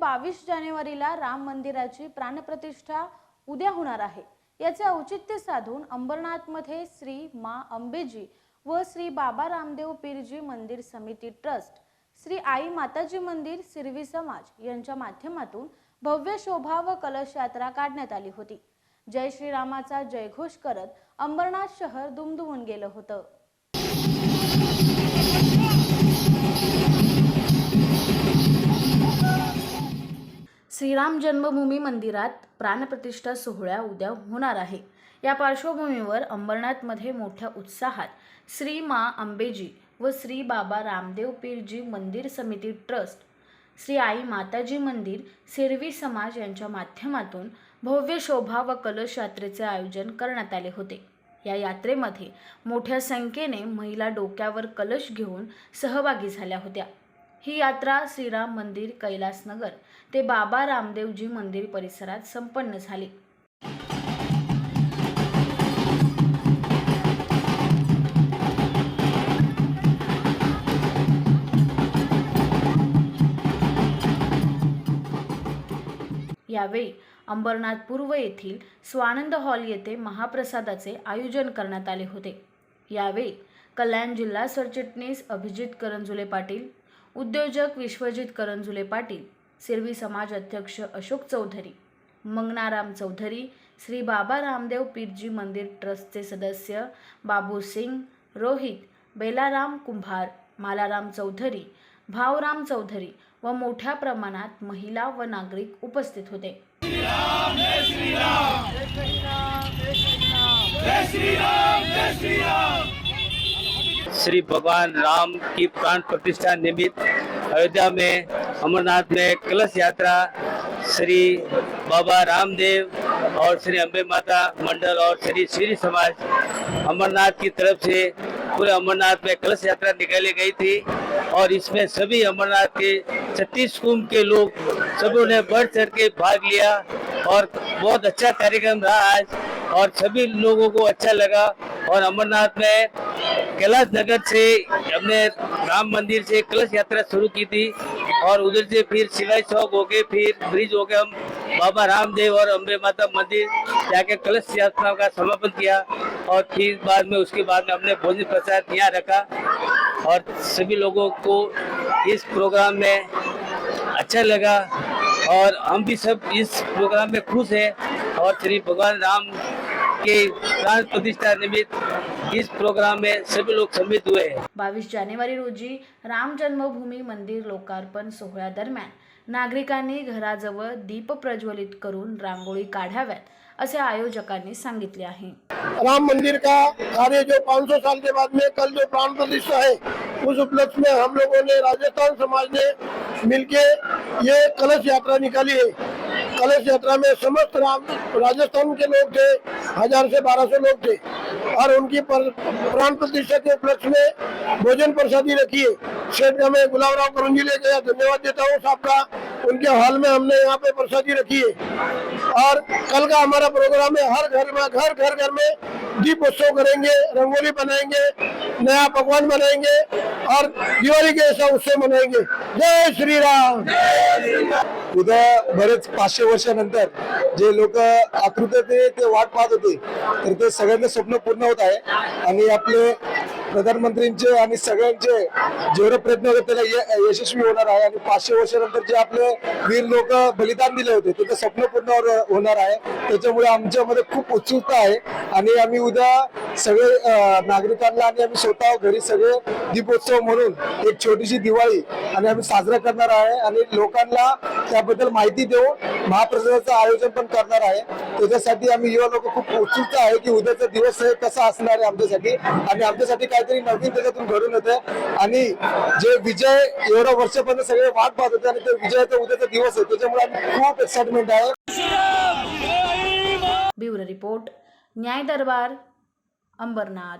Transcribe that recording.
बावीस जानेवारीला राम मंदिराची प्राणप्रतिष्ठा उद्या होणार आहे. याचे औचित्य साधून अंबरनाथमध्ये श्री मा अंबेजी व श्री बाबा रामदेव पीरजी मंदिर समिती ट्रस्ट श्री आई माताजी मंदिर सिरवी समाज यांच्या माध्यमातून भव्य शोभा व कलश यात्रा काढण्यात आली होती. जय श्रीरामाचा जयघोष करत अंबरनाथ शहर दुमदुमून गेलं होतं. श्रीराम जन्मभूमी मंदिरात प्राणप्रतिष्ठा सोहळा उद्या होणार आहे. या पार्श्वभूमीवर अंबरनाथमध्ये मोठ्या उत्साहात श्री मा आंबेजी व श्री बाबा रामदेव पीरजी मंदिर समिती ट्रस्ट श्री आई माताजी मंदिर सेरवी समाज यांच्या माध्यमातून भव्य शोभा व कलश यात्रेचे आयोजन करण्यात आले होते. या यात्रेमध्ये मोठ्या संख्येने महिला डोक्यावर कलश घेऊन सहभागी झाल्या होत्या. ही यात्रा श्रीराम मंदिर कैलासनगर ते बाबा रामदेवजी मंदिर परिसरात संपन्न झाली. यावेळी अंबरनाथ पूर्व येथील स्वानंद हॉल येथे महाप्रसादाचे आयोजन करण्यात आले होते. यावेळी कल्याण जिल्हा सरचिटणीस अभिजित करंजुले पाटील उद्योजक विश्वजित करंजुले पाटील सिरवी समाज अध्यक्ष अशोक चौधरी मंगनाराम चौधरी श्री बाबा रामदेव पीरजी मंदिर ट्रस्टचे सदस्य बाबू सिंग रोहित बेलाराम कुंभार मालाराम चौधरी भावराम चौधरी व मोठ्या प्रमाणात महिला व नागरिक उपस्थित होते. श्री भगवान राम की प्राण प्रतिष्ठा निमित्त अयोध्या में अमरनाथ में कलश यात्रा श्री बाबा रामदेव और श्री अम्बे माता मंडल और श्री श्री समाज अमरनाथ की तरफ़ से पूरे अमरनाथ में कलश यात्रा निकाली गई थी और इसमें सभी अमरनाथ के छत्तीस कुंभ के लोग सभी ने बढ़ चढ़ के भाग लिया और बहुत अच्छा कार्यक्रम रहा आज। और सभी लोगों को अच्छा लगा। और अमरनाथ में कैलाश नगर से हमने राम मंदिर से कलश यात्रा शुरू की थी। और उधर से फिर शिवाय चौक हो गए फिर ब्रिज हो गए हम बाबा रामदेव और अम्बे माता मंदिर जाके कलश यात्रा का समापन किया। और फिर बाद में उसके बाद में हमने भोजन प्रसाद यहाँ रखा। और सभी लोगों को इस प्रोग्राम में अच्छा लगा। और हम भी सब इस प्रोग्राम में खुश हैं। और श्री भगवान राम के प्राण प्रतिष्ठा निमित्त इस प्रोग्राम में सभी लोग सम्मिलित हुए हैं। बावीस जानेवारी रोजी राम जन्मभूमी मंदिर लोकार्पण सोहळ्यादरम्यान नागरिकांनी घराजवळ दीप प्रज्वलित करून रांगोळी काढाव्यात असे आयोजकांनी सांगितले आहे. राम मंदिर का कार्य जो 500 साल के बाद में कल जो प्राण प्रतिष्ठा है उस उपलक्ष्य में हम लोगों ने राजस्थान समाज ने मिलके ये कलश यात्रा निकाली है। कलश यात्रा में समस्त राम राजस्थान के लोग थे हज़ार से बारह सौ लोग थे। और उनकी प्राण प्रतिष्ठा के उपलक्ष्य में भोजन प्रसादी रखी है। क्षेत्र में गुलाब राव करंजी ले गया। धन्यवाद देता हूँ साहब का उनके हाल में हमने यहाँ पे प्रसादी रखी है। और कल का हमारा प्रोग्राम है हर घर में घर घर घर में दीप उत्सव करेंगे रंगोली बनाएंगे नया पकवान बनाएंगे और दिवाली के ऐसा उत्सव मनाएंगे। जय श्री राम। उद्या बरेच पाचशे वर्षानंतर जे लोक आतुरतेने ते वाट पाहत होते तर ते सगळ्यांचे स्वप्न पूर्ण होत आहे. आणि आपले प्रधानमंत्रींचे आणि सगळ्यांचे जेवढे प्रयत्न होते त्याला य- यशस्वी होणार आहे. आणि पाचशे वर्षानंतर जे आपले वीर लोक बलिदान दिले होते त्याचं स्वप्न पूर्ण होणार आहे. त्याच्यामुळे आमच्यामध्ये खूप उत्सुकता आहे. आणि आम्ही उद्या सगळे नागरिकांना आणि आम्ही स्वतः घरी सगळे दीपोत्सव म्हणून एक छोटीशी दिवाळी आणि आम्ही साजरा करणार आहे आणि लोकांना त्याबद्दल माहिती देऊन महाप्रसादाचं आयोजन पण करणार आहे. त्याच्यासाठी आम्ही युवा लोक खूप उत्सुकता आहे की उद्याचा दिवस हे कसा असणार आहे आमच्यासाठी आणि आमच्यासाठी काहीतरी नवीन त्याच्यातून घडून येते आणि जे विजय एवढ्या वर्षापर्यंत सगळे वाट पाहत होते आणि ते विजयाचा उद्याचा दिवस आहे त्याच्यामुळे आम्ही खूप एक्साइटमेंट आहे. ब्युरो रिपोर्ट न्याय दरबार. अंबरनाथ.